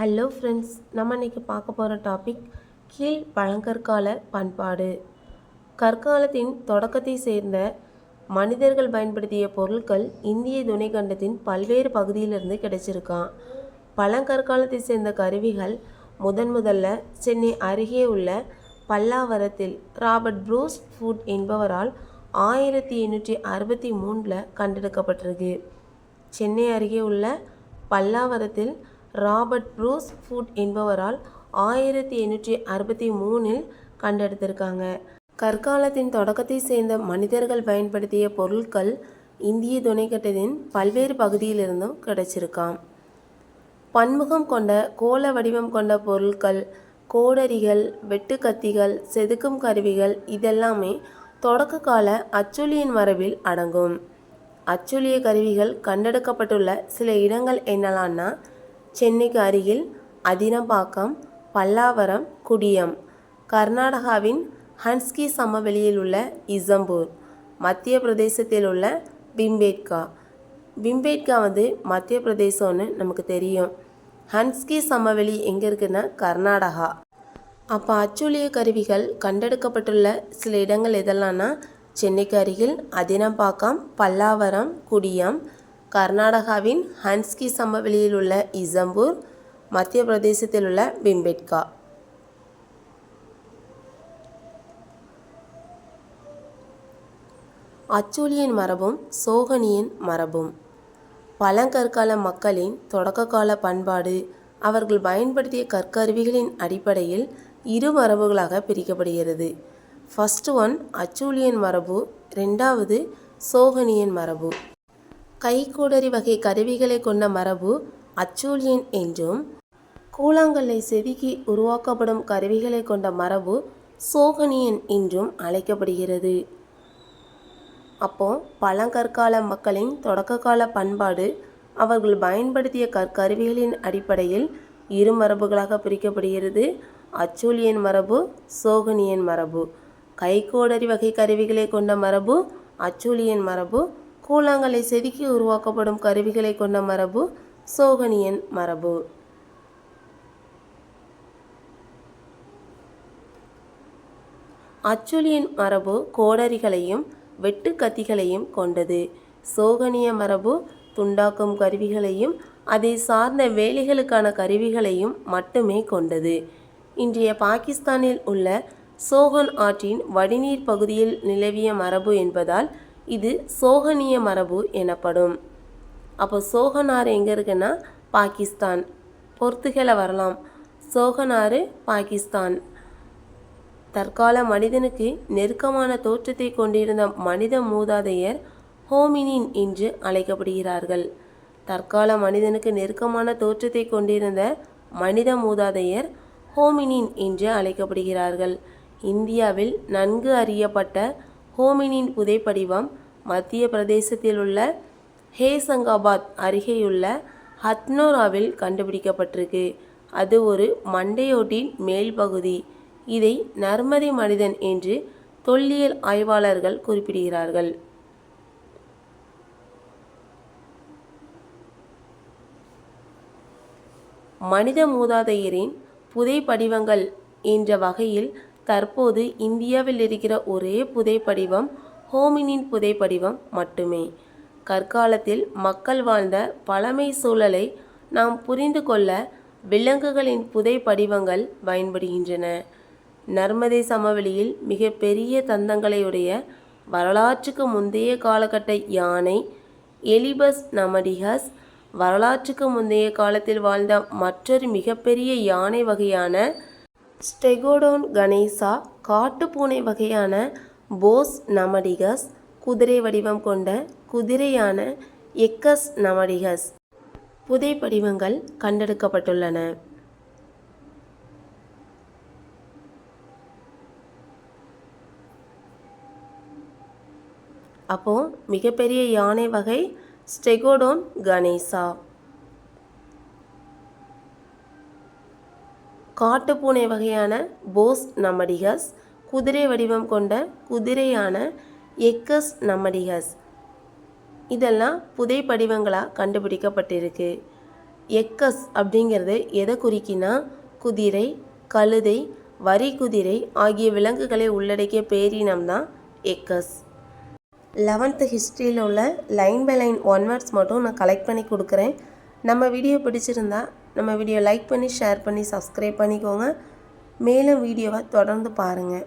Hello friends நம்ம இன்னைக்கு பார்க்க போகிற டாபிக் கீழ் பழங்கற்கால பண்பாடு. கற்காலத்தின் தொடக்கத்தை சேர்ந்த மனிதர்கள் பயன்படுத்திய பொருட்கள் இந்திய துணைக்கண்டத்தின் பல்வேறு பகுதியிலிருந்து கிடைச்சிருக்கான். பழங்கற்காலத்தை சேர்ந்த கருவிகள் முதன் முதல்ல சென்னை அருகே உள்ள பல்லாவரத்தில் ராபர்ட் ப்ரூஸ் ஃபுட் என்பவரால் ஆயிரத்தி எண்ணூற்றி அறுபத்தி மூணில் கண்டெடுக்கப்பட்டிருக்கு. சென்னை அருகே உள்ள பல்லாவரத்தில் ராபர்ட் ப்ரூஸ் ஃபுட் என்பவரால் ஆயிரத்தி எண்ணூற்றி அறுபத்தி மூணில் கண்டெடுத்திருக்காங்க. கற்காலத்தின் தொடக்கத்தை சேர்ந்த மனிதர்கள் பயன்படுத்திய பொருட்கள் இந்திய துணைக்கட்டத்தின் பல்வேறு பகுதியிலிருந்தும் கிடைச்சிருக்காம். பன்முகம் கொண்ட கோள வடிவம் கொண்ட பொருட்கள் கோடரிகள் வெட்டுக்கத்திகள் செதுக்கும் கருவிகள் இதெல்லாமே தொடக்க கால அச்சொலியின் மரபில் அடங்கும். அச்சொலிய கருவிகள் கண்டெடுக்கப்பட்டுள்ள சில இடங்கள் என்னலான்னா சென்னைக்கு அருகில் அதினம்பாக்கம் பல்லாவரம் குடியம் கர்நாடகாவின் ஹன்ஸ்கி சமவெளியில் உள்ள இசம்பூர் மத்திய பிரதேசத்தில் உள்ள பிம்பேட்கா. பிம்பேட்கா வந்து மத்திய பிரதேசம்னு நமக்கு தெரியும். ஹன்ஸ்கி சமவெளி எங்கே இருக்குன்னா கர்நாடகா. அப்போ அச்சொலிய கருவிகள் கண்டெடுக்கப்பட்டுள்ள சில இடங்கள் எதெல்லாம்னா சென்னைக்கு அருகில் அதினம்பாக்கம் பல்லாவரம் குடியம் கர்நாடகாவின் ஹன்ஸ்கி சமவெளியில் உள்ள இசம்பூர் மத்திய பிரதேசத்தில் உள்ள பிம்பெட்கா. அச்சூலியன் மரபும் சோகனியின் மரபும். பழங்கற்கால மக்களின் தொடக்ககால பண்பாடு அவர்கள் பயன்படுத்திய கற்கருவிகளின் அடிப்படையில் இரு மரபுகளாக பிரிக்கப்படுகிறது. ஃபஸ்ட் ஒன் அச்சூலியன் மரபு ரெண்டாவது சோகனியன் மரபு. கைக்கோடரி வகை கருவிகளை கொண்ட மரபு அச்சூலியன் என்றும் கூழாங்கல்லை செதுக்கி உருவாக்கப்படும் கருவிகளை கொண்ட மரபு சோகனியன் என்றும் அழைக்கப்படுகிறது. அப்போ பழங்கற்கால மக்களின் தொடக்ககால பண்பாடு அவர்கள் பயன்படுத்திய கற்கருவிகளின் அடிப்படையில் இரு மரபுகளாக பிரிக்கப்படுகிறது. அச்சூலியன் மரபு சோகனியன் மரபு. கைக்கோடரி வகை கருவிகளை கொண்ட மரபு அச்சூலியன் மரபு கூழாங்கலை செதுக்கி உருவாக்கப்படும் கருவிகளை கொண்ட மரபு சோகனியன் மரபு. அச்சொலியின் மரபு கோடரிகளையும் வெட்டு கத்திகளையும் கொண்டது. சோகனிய மரபு துண்டாக்கும் கருவிகளையும் அதை சார்ந்த வேலைகளுக்கான கருவிகளையும் மட்டுமே கொண்டது. இன்றைய பாகிஸ்தானில் உள்ள சோகன் ஆற்றின் வடிநீர் பகுதியில் நிலவிய மரபு என்பதால் இது சோகனிய மரபு எனப்படும். அப்போ சோகனாறு எங்கே இருக்குன்னா பாகிஸ்தான். பொறுத்துகளை வரலாம். சோகனாறு பாகிஸ்தான். தற்கால மனிதனுக்கு நெருக்கமான தோற்றத்தை கொண்டிருந்த மனித மூதாதையர் ஹோமினின் என்று அழைக்கப்படுகிறார்கள். தற்கால மனிதனுக்கு நெருக்கமான தோற்றத்தை கொண்டிருந்த மனித மூதாதையர் ஹோமினின் என்று அழைக்கப்படுகிறார்கள். இந்தியாவில் நன்கு அறியப்பட்ட ஹோமினின் புதைப்படிவம் மத்திய பிரதேசத்தில் உள்ள ஹேசங்காபாத் அருகேயுள்ள ஹத்னோராவில் கண்டுபிடிக்கப்பட்டிருக்கு. அது ஒரு மண்டையோட்டின் மேல் பகுதி. இதை நர்மதை மனிதன் என்று தொல்லியல் ஆய்வாளர்கள் குறிப்பிடுகிறார்கள். மனித மூதாதையரின் புதை படிவங்கள் என்ற வகையில் தற்போது இந்தியாவில் இருக்கிற ஒரே புதைப்படிவம் ஹோமினின் புதைப்படிவம் மட்டுமே. கற்காலத்தில் மக்கள் வாழ்ந்த பழமை சூழலை நாம் புரிந்து கொள்ள விலங்குகளின் புதைப்படிவங்கள் பயன்படுகின்றன. நர்மதை சமவெளியில் மிக பெரிய தந்தங்களையுடைய வரலாற்றுக்கு முந்தைய காலகட்ட யானை எலிபஸ் நமடிகஸ் வரலாற்றுக்கு முந்தைய காலத்தில் வாழ்ந்த மற்றொரு மிகப்பெரிய யானை வகையான ஸ்டெகோடோன் கணேசா காட்டுப்பூனை வகையான போஸ் நமடிகஸ் குதிரை வடிவம் கொண்ட குதிரையான எக்கஸ் நமடிகஸ். புதை படிவங்கள் கண்டெடுக்கப்பட்டுள்ளன. அப்போ மிகப்பெரிய யானை வகை ஸ்டெகோடோன் கணேசா காட்டுப்பூனை வகையான போஸ் நமடிகஸ் குதிரை வடிவம் கொண்ட குதிரையான எக்கஸ் நம்மடிகஸ். இதெல்லாம் புதை படிவங்களாக கண்டுபிடிக்கப்பட்டிருக்கு. எக்கஸ் அப்படிங்கிறது எதை குறிக்கினா குதிரை கழுதை வரி குதிரை ஆகிய விலங்குகளை உள்ளடக்கிய பேரினம் தான் எக்கஸ். லெவன்த்து ஹிஸ்ட்ரியில் உள்ள line by line one words மட்டும் நான் கலெக்ட் பண்ணி கொடுக்குறேன். நம்ம வீடியோ பிடிச்சிருந்தா நம்ம வீடியோ லைக் பண்ணி ஷேர் பண்ணி சப்ஸ்கிரைப் பண்ணிக்கோங்க. மேலும் வீடியோவை தொடர்ந்து பாருங்கள்